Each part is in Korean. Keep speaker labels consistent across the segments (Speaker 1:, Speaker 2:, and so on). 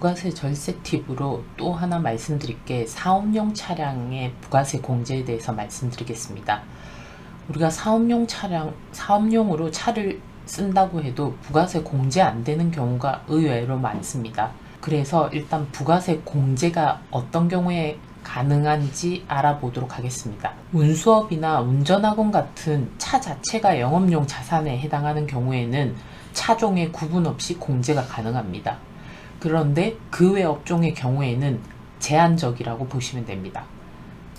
Speaker 1: 부가세 절세 팁으로 또 하나 말씀드릴 게 사업용 차량의 부가세 공제에 대해서 말씀드리겠습니다. 우리가 사업용 차량, 사업용으로 차를 쓴다고 해도 부가세 공제 안 되는 경우가 의외로 많습니다. 그래서 일단 부가세 공제가 어떤 경우에 가능한지 알아보도록 하겠습니다. 운수업이나 운전학원 같은 차 자체가 영업용 자산에 해당하는 경우에는 차종의 구분 없이 공제가 가능합니다. 그런데 그 외 업종의 경우에는 제한적이라고 보시면 됩니다.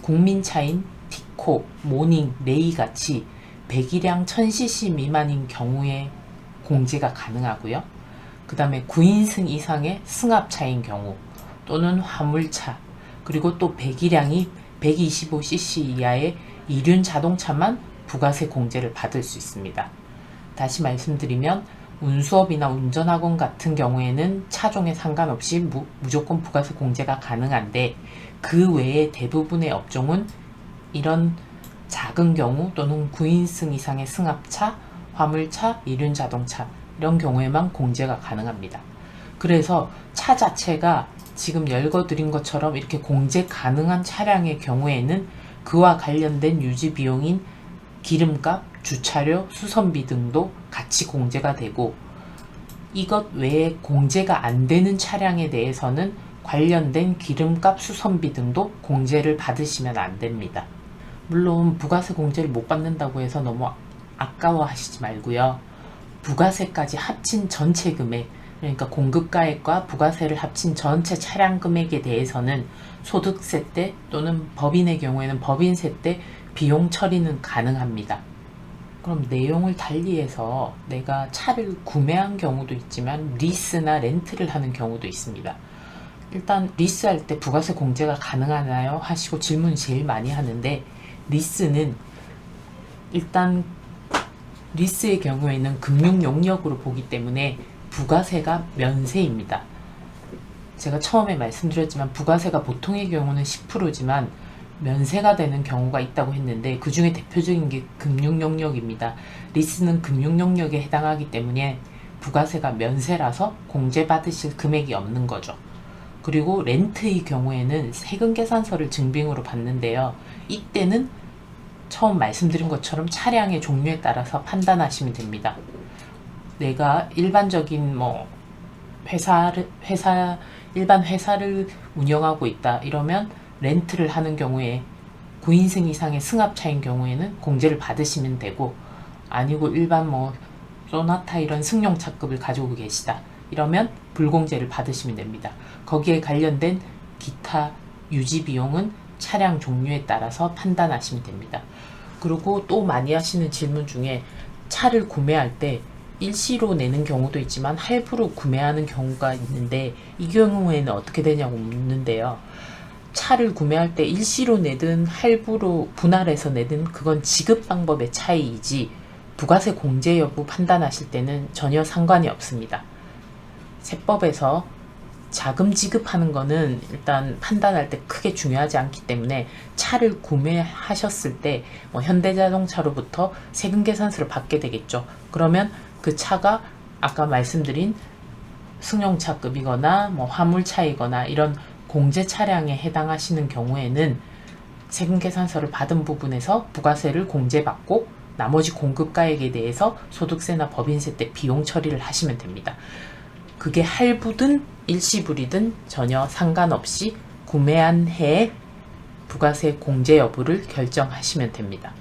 Speaker 1: 국민차인 티코, 모닝, 레이 같이 배기량 1000cc 미만인 경우에 공제가 가능하고요. 그 다음에 9인승 이상의 승합차인 경우 또는 화물차 그리고 또 배기량이 125cc 이하의 이륜 자동차만 부가세 공제를 받을 수 있습니다. 다시 말씀드리면 운수업이나 운전학원 같은 경우에는 차종에 상관없이 무, 무조건 부가세 공제가 가능한데 그 외에 대부분의 업종은 이런 작은 경우 또는 9인승 이상의 승합차, 화물차, 이륜 자동차 이런 경우에만 공제가 가능합니다. 그래서 차 자체가 지금 열거드린 것처럼 이렇게 공제 가능한 차량의 경우에는 그와 관련된 유지 비용인 기름값, 주차료, 수선비 등도 같이 공제가 되고 이것 외에 공제가 안 되는 차량에 대해서는 관련된 기름값, 수선비 등도 공제를 받으시면 안 됩니다. 물론 부가세 공제를 못 받는다고 해서 너무 아까워하시지 말고요. 부가세까지 합친 전체 금액, 그러니까 공급가액과 부가세를 합친 전체 차량 금액에 대해서는 소득세 때 또는 법인의 경우에는 법인세 때 비용 처리는 가능합니다. 그럼 내용을 달리해서 내가 차를 구매한 경우도 있지만 리스나 렌트를 하는 경우도 있습니다. 일단 리스할 때 부가세 공제가 가능하나요? 하시고 질문 제일 많이 하는데 리스는 일단 리스의 경우에는 금융 용역으로 보기 때문에 부가세가 면세입니다. 제가 처음에 말씀드렸지만 부가세가 보통의 경우는 10%지만 면세가 되는 경우가 있다고 했는데 그 중에 대표적인 게 금융 용역입니다. 리스는 금융 용역에 해당하기 때문에 부가세가 면세라서 공제받으실 금액이 없는 거죠. 그리고 렌트의 경우에는 세금 계산서를 증빙으로 받는데요. 이때는 처음 말씀드린 것처럼 차량의 종류에 따라서 판단하시면 됩니다. 내가 일반적인 뭐 회사를 회사 일반 회사를 운영하고 있다 이러면 렌트를 하는 경우에 9인승 이상의 승합차인 경우에는 공제를 받으시면 되고 아니고 일반 뭐 소나타 이런 승용차급을 가지고 계시다 이러면 불공제를 받으시면 됩니다. 거기에 관련된 기타 유지 비용은 차량 종류에 따라서 판단하시면 됩니다. 그리고 또 많이 하시는 질문 중에 차를 구매할 때 일시로 내는 경우도 있지만 할부로 구매하는 경우가 있는데 이 경우에는 어떻게 되냐고 묻는데요. 차를 구매할 때 일시로 내든 할부로 분할해서 내든 그건 지급 방법의 차이이지 부가세 공제 여부 판단하실 때는 전혀 상관이 없습니다. 세법에서 자금 지급하는 거는 일단 판단할 때 크게 중요하지 않기 때문에 차를 구매하셨을 때 뭐 현대자동차로부터 세금 계산서를 받게 되겠죠. 그러면 그 차가 아까 말씀드린 승용차급이거나 뭐 화물차이거나 이런 공제 차량에 해당하시는 경우에는 세금 계산서를 받은 부분에서 부가세를 공제받고 나머지 공급가액에 대해서 소득세나 법인세 때 비용 처리를 하시면 됩니다. 그게 할부든 일시불이든 전혀 상관없이 구매한 해에 부가세 공제 여부를 결정하시면 됩니다.